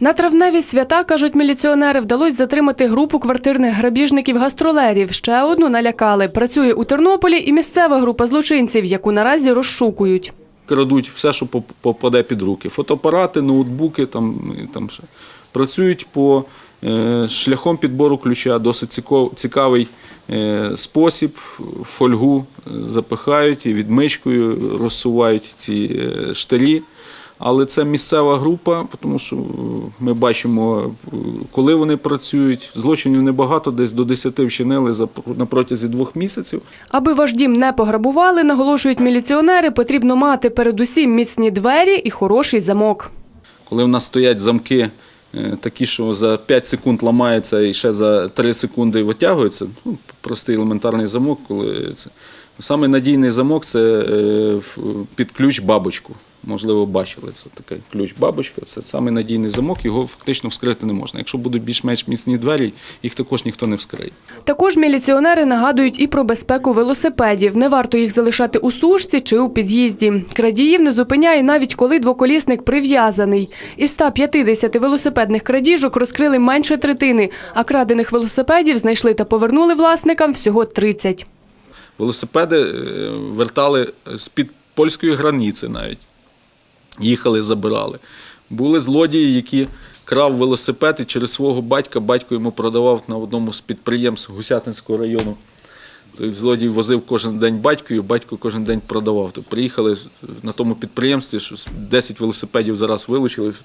На травневі свята, кажуть міліціонери, вдалося затримати групу квартирних грабіжників-гастролерів. Ще одну налякали. Працює у Тернополі і місцева група злочинців, яку наразі розшукують. крадуть все, що попаде під руки. Фотоапарати, ноутбуки, там, там ще. Працюють по е, шляхом підбору ключа, досить цікавий е, спосіб. Фольгу е, запихають і відмичкою розсувають ці штирі. Але це місцева група, тому що е, ми бачимо, е, коли вони працюють. Злочинів небагато, десь до 10 вчинили на протязі двох місяців. Аби ваш дім не пограбували, наголошують міліціонери, потрібно мати передусім міцні двері і хороший замок. Коли в нас стоять замки е, такі, що за 5 секунд ламається і ще за 3 секунди витягується, ну, простий елементарний замок, коли це. Саме надійний замок це е, під ключ бабочку. Можливо, бачили. Це такий ключ бабочка, це саме надійний замок, його фактично вскрити не можна. Якщо будуть більш-менш міцні двері, їх також ніхто не вскриє. Також міліціонери нагадують і про безпеку велосипедів. Не варто їх залишати у сушці чи у під'їзді. Крадіїв не зупиняє навіть коли двоколісник прив'язаний. Із 150 велосипедних крадіжок розкрили менше третини, а крадених велосипедів знайшли та повернули власникам всього 30. Велосипеди е, вертали з-під польської границі навіть. Їхали, забирали. Були злодії, які крав велосипед і через свого батька, батько йому продавав на одному з підприємств Гусятинського району. Той злодій возив кожен день батько, і батько кожен день продавав. То приїхали на тому підприємстві, що 10 велосипедів зараз вилучили,